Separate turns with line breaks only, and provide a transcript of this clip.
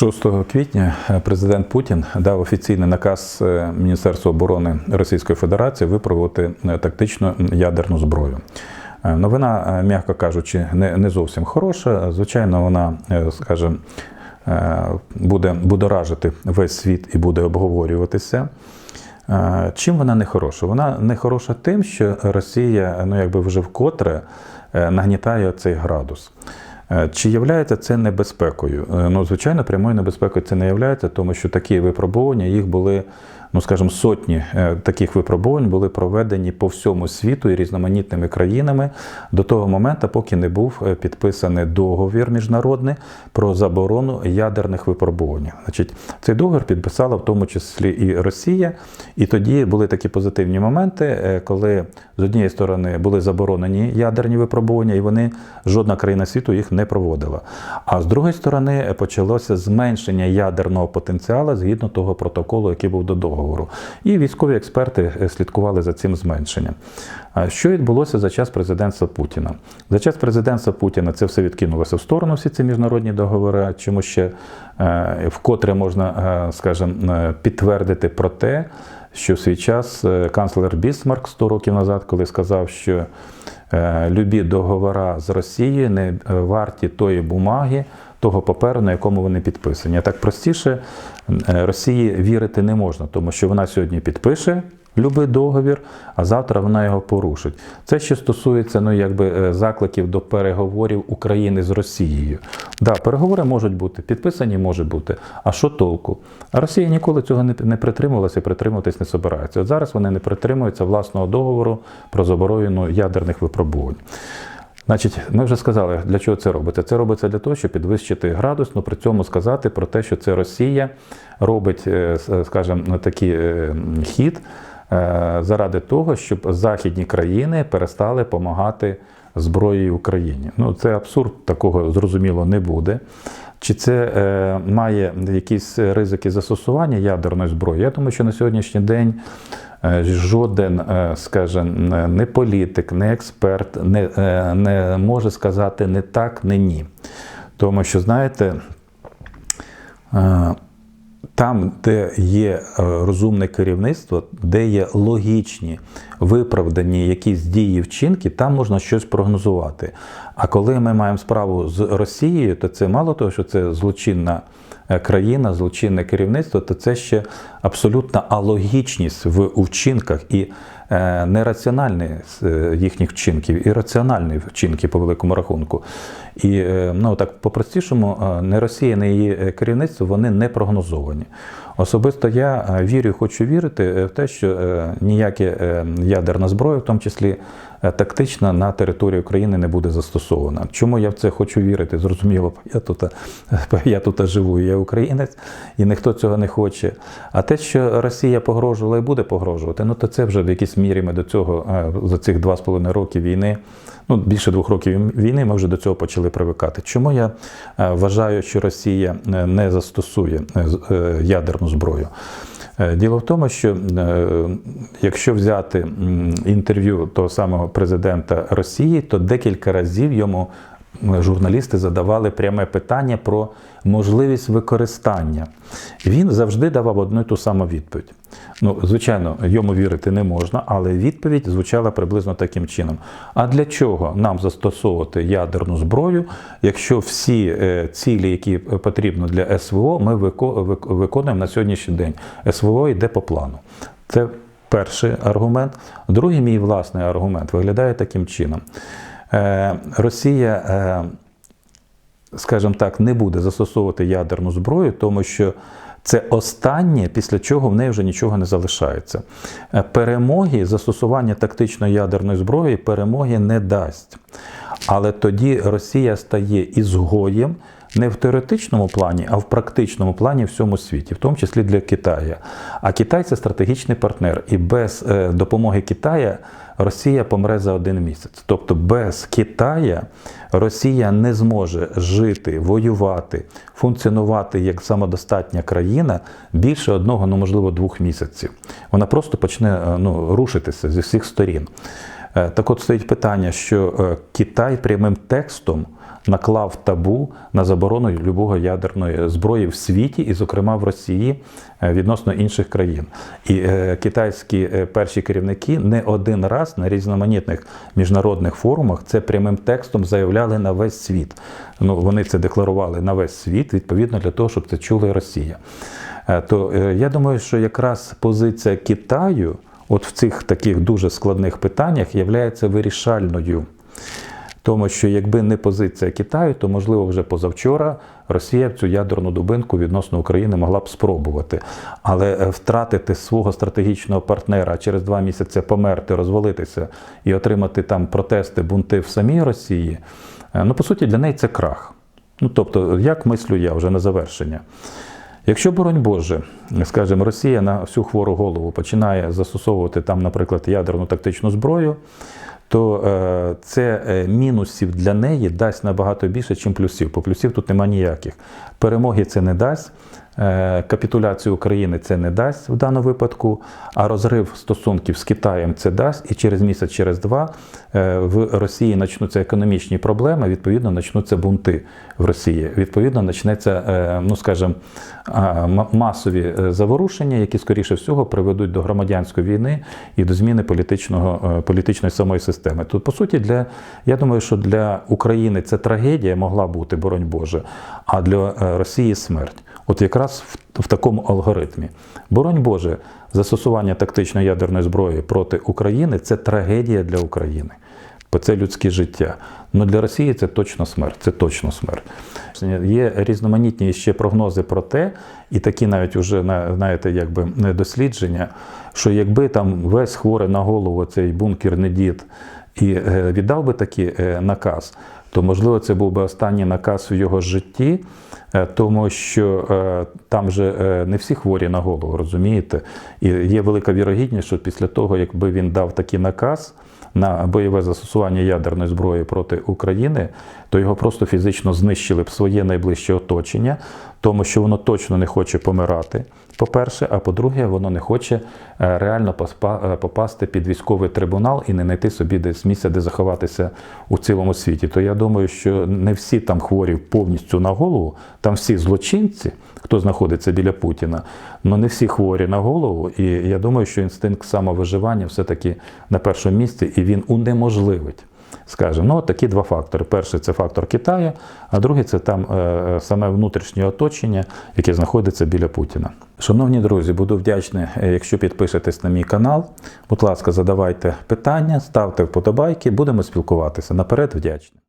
6 квітня е, президент Путін дав офіційний наказ е, Міністерства оборони Російської Федерації випробувати е, тактичну ядерну зброю. Новина, м'яко кажучи, не, зовсім хороша. Звичайно, вона, скажімо, буде будоражити весь світ і буде обговорюватися. Чим вона не хороша? Вона не хороша тим, що Росія, ну якби вже вкотре нагнітає цей градус. Е, Чи являється це небезпекою? Е, Ну, звичайно, прямою небезпекою це не являється, тому що такі випробування їх були, ну скажімо, сотні е, таких випробувань були проведені по всьому світу і різноманітними країнами до того моменту, поки не був е, підписаний договір міжнародний про заборону ядерних випробувань. Значить, цей договір підписала в тому числі і Росія, і тоді були такі позитивні моменти, е, коли з однієї сторони були заборонені ядерні випробування, і вони жодна країна світу їх не проводила. А з другої сторони почалося зменшення ядерного потенціалу згідно того протоколу, який був до договору. І військові експерти е, слідкували за цим зменшенням. Що відбулося за час президентства Путіна? За час президентства Путіна це все відкинулося в сторону, всі ці міжнародні договори, чому ще е, вкотре можна, е, скажімо, підтвердити про те, що в свій час канцлер Бісмарк 100 років назад, коли сказав, що любі договори з Росією не варті тої бумаги, того паперу, на якому вони підписані. А так простіше е, Росії вірити не можна, тому що вона сьогодні підпише. Любий договір, а завтра вона його порушить. Це ще стосується ну, якби, е, закликів до переговорів України з Росією. Да, переговори можуть бути, підписані може бути. А що толку? А Росія ніколи цього не, не притримувалася і притримуватись не собирається. От зараз вони не притримуються власного договору про заборону ядерних випробувань. Значить, ми вже сказали, для чого це робиться. Це робиться для того, щоб підвищити градус, але при цьому сказати про те, що це Росія робить, е, с- скажімо, такий е, хід е, заради того, щоб західні країни перестали допомагати зброєю Україні. Ну, це абсурд, такого зрозуміло не буде. Чи це е, має якісь ризики застосування ядерної зброї? Я думаю, що на сьогоднішній день е, жоден, е, скажімо, не політик, не експерт не, е, не може сказати не так, не ні. Тому що, знаєте, там, де є е, розумне керівництво, де є логічні, виправдані якісь дії вчинки, там можна щось прогнозувати. А коли ми маємо справу з Росією, то це мало того, що це злочинна е, країна, злочинне керівництво, то це ще абсолютна алогічність в у вчинках і е, нераціональність е, їхніх вчинків, і раціональні вчинки по великому рахунку. І е, ну так по-простішому, не Росія, не її керівництво, вони не прогнозовані. Особисто я вірю, хочу вірити в те, що ніяке ядерна зброя, в тому числі тактична, на території України не буде застосована. Чому я в це хочу вірити? Зрозуміло, я тут, е, я тут живу, я українець, і ніхто цього не хоче. А те, що Росія погрожувала і буде погрожувати, ну то це вже в якійсь мірі ми до цього е, за цих два з половиною роки війни. Ну, більше двох років війни ми вже до цього почали привикати. Чому я е, вважаю, що Росія е, не застосує е, е, ядерну зброю? Е, Діло в тому, що е, якщо взяти інтерв'ю того самого президента Росії, то декілька разів йому журналісти задавали пряме питання про можливість використання. Він завжди давав одну і ту саму відповідь. Ну, звичайно, йому вірити не можна, але відповідь звучала приблизно таким чином: а для чого нам застосовувати ядерну зброю, якщо всі е, цілі, які потрібно для СВО, ми виконуємо на сьогоднішній день? СВО йде по плану. Це перший аргумент. Другий мій власний аргумент виглядає таким чином. Е, Росія. е, скажімо так, не буде застосовувати ядерну зброю, тому що це останнє, після чого в неї вже нічого не залишається. Е, Перемоги, застосування тактичної ядерної зброї перемоги не дасть. Але тоді Росія стає ізгоєм не в теоретичному плані, а в практичному плані всьому світі, в тому числі для Китаю. А Китай це стратегічний партнер, і без е, допомоги Китая Росія помре за один місяць. Тобто без Китая Росія не зможе жити, воювати, функціонувати як самодостатня країна більше одного, ну можливо, двох місяців. Вона просто почне е, ну, рушитися зі всіх сторін. Е, Так от стоїть питання, що Китай прямим текстом наклав табу на заборону любого ядерної зброї в світі, і, зокрема, в Росії е, відносно інших країн. І е, китайські е, перші керівники не один раз на різноманітних міжнародних форумах це прямим текстом заявляли на весь світ. Ну вони це декларували на весь світ, відповідно для того, щоб це чула Росія. То я думаю, що якраз позиція Китаю, от в цих таких дуже складних питаннях, є вирішальною. Тому що якби не позиція Китаю, то можливо вже позавчора Росія цю ядерну дубинку відносно України могла б спробувати. Але е, втратити свого стратегічного партнера, через два місяці померти, розвалитися і отримати там протести, бунти в самій Росії, е, ну по суті для неї це крах. Ну тобто, як мислю я вже на завершення. Якщо, боронь Боже, скажімо, Росія на всю хвору голову починає застосовувати там, наприклад, ядерну тактичну зброю, то е, це е, мінусів для неї дасть набагато більше, ніж плюсів. По плюсів тут нема ніяких. Перемоги це не дасть. Е, Капітуляцію України це не дасть в даному випадку, а розрив стосунків з Китаєм це дасть, і через місяць, через два е, в Росії почнуться економічні проблеми, відповідно, почнуться бунти в Росії. Відповідно, почнеться, е, ну скажімо, масові заворушення, які, скоріше всього, приведуть до громадянської війни і до зміни політичного, політичної самої системи. Тут, по суті, для, я думаю, що для України це трагедія могла бути, боронь Боже, а для Росії смерть. От якраз в, в такому алгоритмі. Боронь Боже, застосування тактичної ядерної зброї проти України це трагедія для України. Бо це людське життя. Ну для Росії це точно смерть. Це точно смерть. Є різноманітні ще прогнози про те, і такі навіть на- знаєте, якби дослідження, що якби там весь хворий на голову цей бункерний дід і е, віддав би такий е, наказ, то можливо це був би останній наказ в його житті, е, тому що е, там же е, не всі хворі на голову, розумієте? І є велика вірогідність, що після того, якби він дав такий наказ на бойове застосування ядерної зброї проти України, то його просто фізично знищили б своє найближче оточення, тому що воно точно не хоче помирати. По-перше, а по-друге, воно не хоче е, реально е, попасти під військовий трибунал і не знайти собі десь місця, де заховатися у цілому світі. То я думаю, що не всі там хворі повністю на голову, там всі злочинці, хто знаходиться біля Путіна, але не всі хворі на голову. І я думаю, що інстинкт самовиживання все-таки на першому місці, і він унеможливить. Скажемо, ну такі два фактори. Перший це фактор Китаю, а другий це там е, саме внутрішнє оточення, яке знаходиться біля Путіна. Шановні друзі, буду вдячний, е, якщо підпишетесь на мій канал. Будь ласка, задавайте питання, ставте вподобайки, будемо спілкуватися. Наперед вдячний.